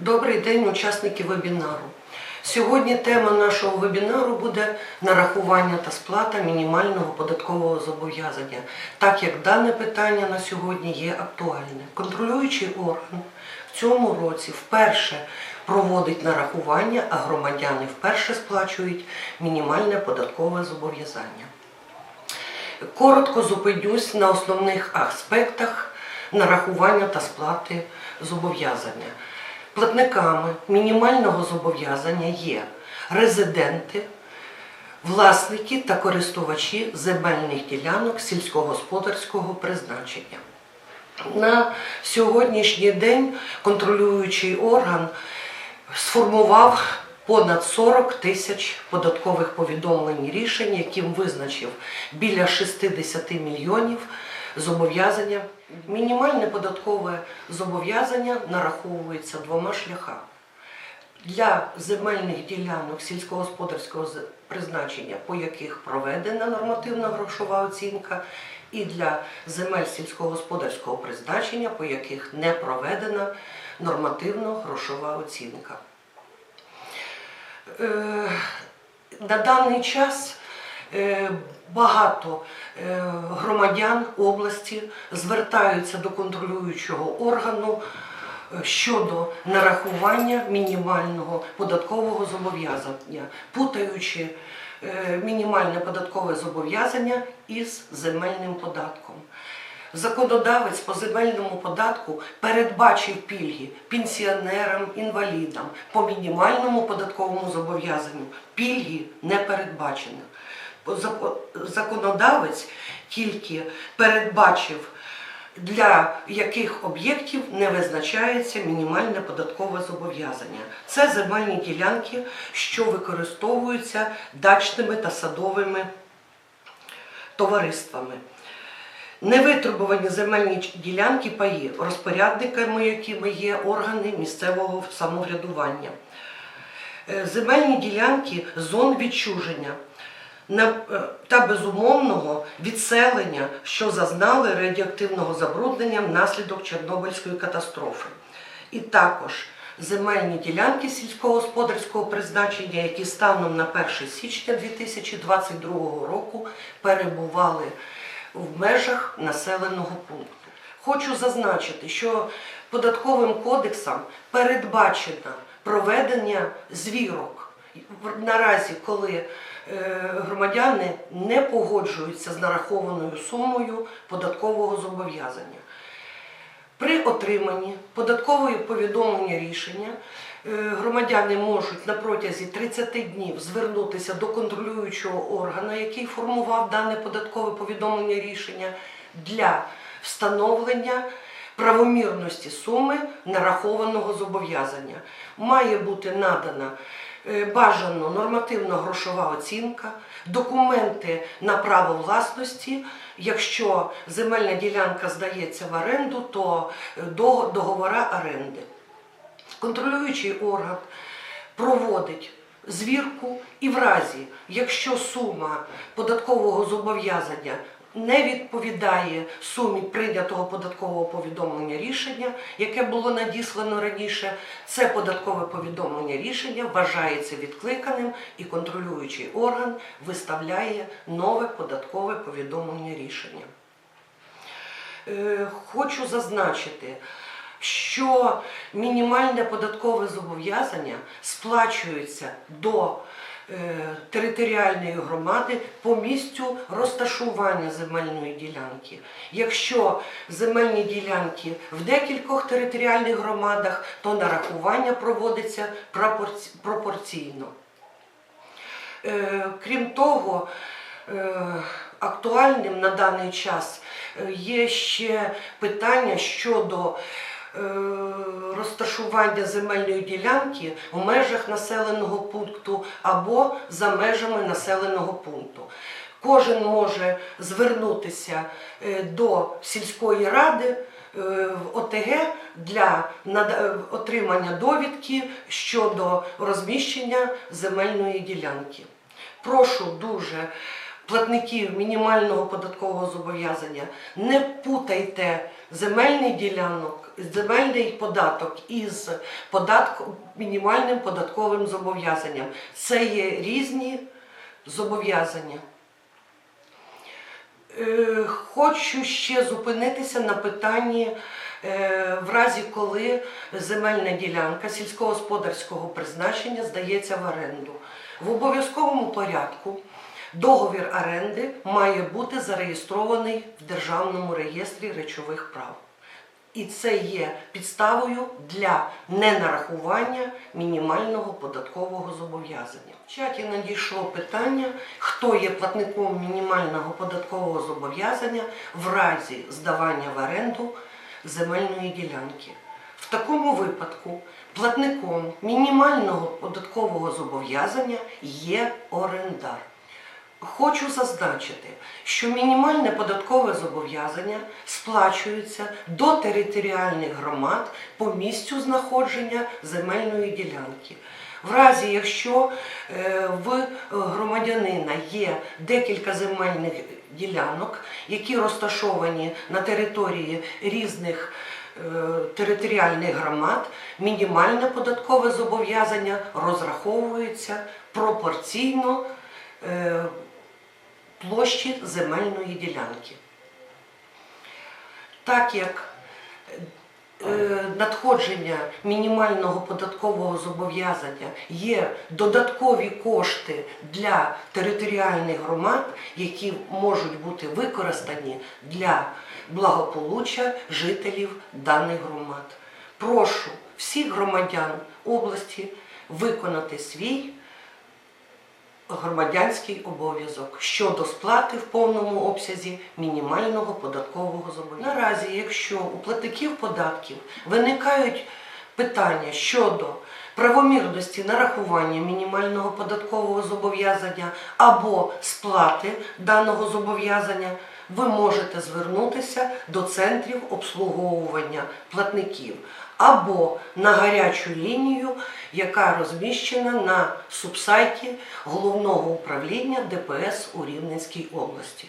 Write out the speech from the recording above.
Добрий день, учасники вебінару. Сьогодні тема нашого вебінару буде нарахування та сплата мінімального податкового зобов'язання, так як дане питання на сьогодні є актуальне. Контролюючий орган в цьому році вперше проводить нарахування, а громадяни вперше сплачують мінімальне податкове зобов'язання. Коротко зупинюсь на основних аспектах нарахування та сплати зобов'язання. Платниками мінімального зобов'язання є резиденти, власники та користувачі земельних ділянок сільськогосподарського призначення. На сьогоднішній день контролюючий орган сформував понад 40 тисяч податкових повідомлень рішень, яким визначив біля 60 мільйонів зобов'язання. Мінімальне податкове зобов'язання нараховується двома шляхами. Для земельних ділянок сільськогосподарського призначення, по яких проведена нормативна грошова оцінка, і для земель сільськогосподарського призначення, по яких не проведена нормативно-грошова оцінка. Е, На даний час багато е, громадян області звертаються до контролюючого органу е, щодо нарахування мінімального податкового зобов'язання, путаючи е, мінімальне податкове зобов'язання із земельним податком. Законодавець по земельному податку передбачив пільги пенсіонерам, інвалідам по мінімальному податковому зобов'язанню. Пільги не передбачено. Зак- Законодавець тільки передбачив, для яких об'єктів не визначається мінімальне податкове зобов'язання. Це земельні ділянки, що використовуються дачними та садовими товариствами. Невитребувані земельні ділянки паї, розпорядниками якими є органи місцевого самоврядування. Е, Земельні ділянки зон відчуження та безумовного відселення, що зазнали радіоактивного забруднення внаслідок Чорнобильської катастрофи. І також земельні ділянки сільськогосподарського призначення, які станом на 1 січня 2022 року перебували в межах населеного пункту. Хочу зазначити, що податковим кодексом передбачено проведення звірок. Наразі, коли е, громадяни не погоджуються з нарахованою сумою податкового зобов'язання. При отриманні податкової повідомлення рішення е, громадяни можуть на протязі 30 днів звернутися до контролюючого органу, який формував дане податкове повідомлення рішення для встановлення правомірності суми нарахованого зобов'язання. Має бути надана бажано нормативно-грошова оцінка, документи на право власності. Якщо земельна ділянка здається в оренду, то е, договора оренди. Контролюючий орган проводить звірку і в разі, якщо сума податкового зобов'язання не відповідає сумі прийнятого податкового повідомлення рішення, яке було надіслано раніше, це податкове повідомлення рішення вважається відкликаним і контролюючий орган виставляє нове податкове повідомлення рішення. Е, Хочу зазначити, що мінімальне податкове зобов'язання сплачується до територіальної громади по місцю розташування земельної ділянки. Якщо земельні ділянки в декількох територіальних громадах, то нарахування проводиться пропорційно. Е, Крім того, е, актуальним на даний час е, є ще питання щодо е, розташування земельної ділянки в межах населеного пункту або за межами населеного пункту. Кожен може звернутися е, до сільської ради е, в ОТГ для е, отримання довідки щодо розміщення земельної ділянки. Прошу дуже платників мінімального податкового зобов'язання. Не путайте земельний ділянок, земельний податок із податку, мінімальним податковим зобов'язанням. Це є різні зобов'язання. Е, Хочу ще зупинитися на питанні, е, в разі коли земельна ділянка сільськогосподарського призначення здається в оренду. В обов'язковому порядку договір оренди має бути зареєстрований в Державному реєстрі речових прав. І це є підставою для ненарахування мінімального податкового зобов'язання. В чаті надійшло питання, хто є платником мінімального податкового зобов'язання в разі здавання в оренду земельної ділянки. В такому випадку платником мінімального податкового зобов'язання є орендар. Хочу зазначити, що мінімальне податкове зобов'язання сплачується до територіальних громад по місцю знаходження земельної ділянки. В разі, якщо е, в громадянина є декілька земельних ділянок, які розташовані на території різних е, територіальних громад, мінімальне податкове зобов'язання розраховується пропорційно е, площі земельної ділянки. Так як е, надходження мінімального податкового зобов'язання є додаткові кошти для територіальних громад, які можуть бути використані для благополуччя жителів даних громад. Прошу всіх громадян області виконати свій громадянський обов'язок щодо сплати в повному обсязі мінімального податкового зобов'язання. Наразі, якщо у платників податків виникають питання щодо правомірності нарахування мінімального податкового зобов'язання або сплати даного зобов'язання, ви можете звернутися до центрів обслуговування платників або на гарячу лінію, яка розміщена на субсайті Головного управління ДПС у Рівненській області.